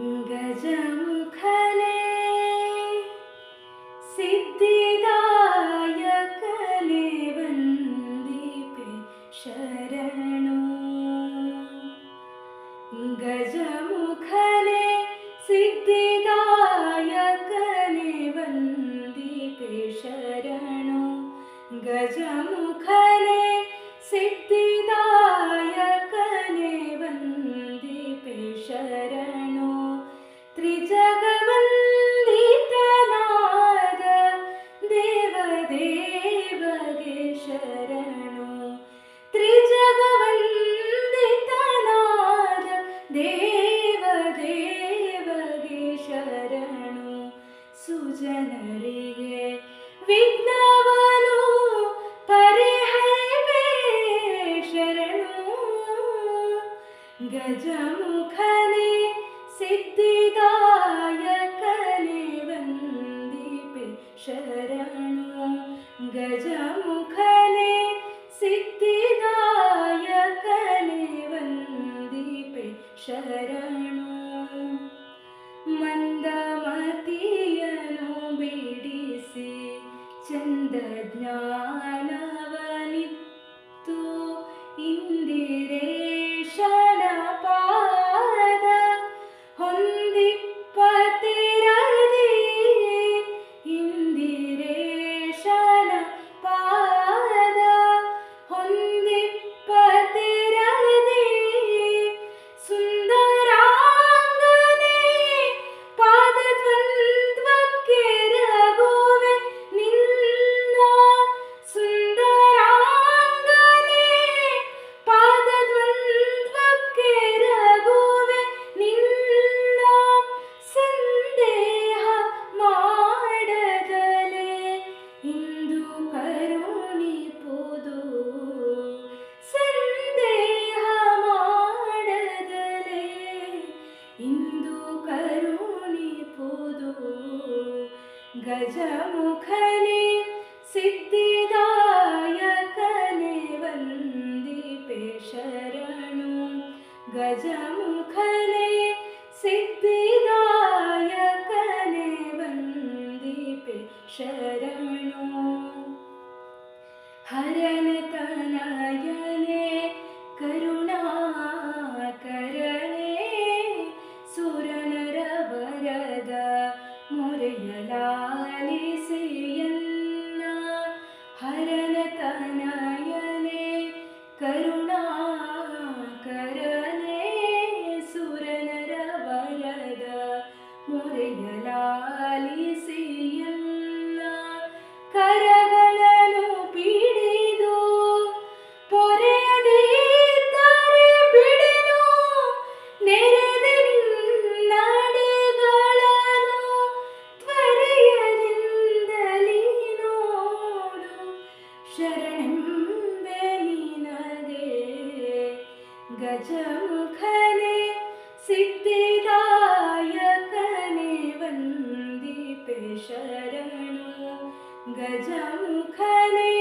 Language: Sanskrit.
गजमुखले सिद्धिदायकले वन्दीपे शरणो। गजमुखले सिद्धिदायकले वन्दीपे शरणो। गजमुख य कले वन्दीपे शरणो। मन्दमतीयनो बिडिसि चन्द्रज्ञानवनि इन्दिरे करुणि पुदु। गजमुखनि सिद्धिदाय കരുണാലിസിയെന്ന ഹരനതനയനെ കരുണാകരനെ സുരനരവരദ മുരയലാലിസിയെന്ന കര गजमुखने सिद्धिदायकने वन्दीपे शरणं। गजमुखने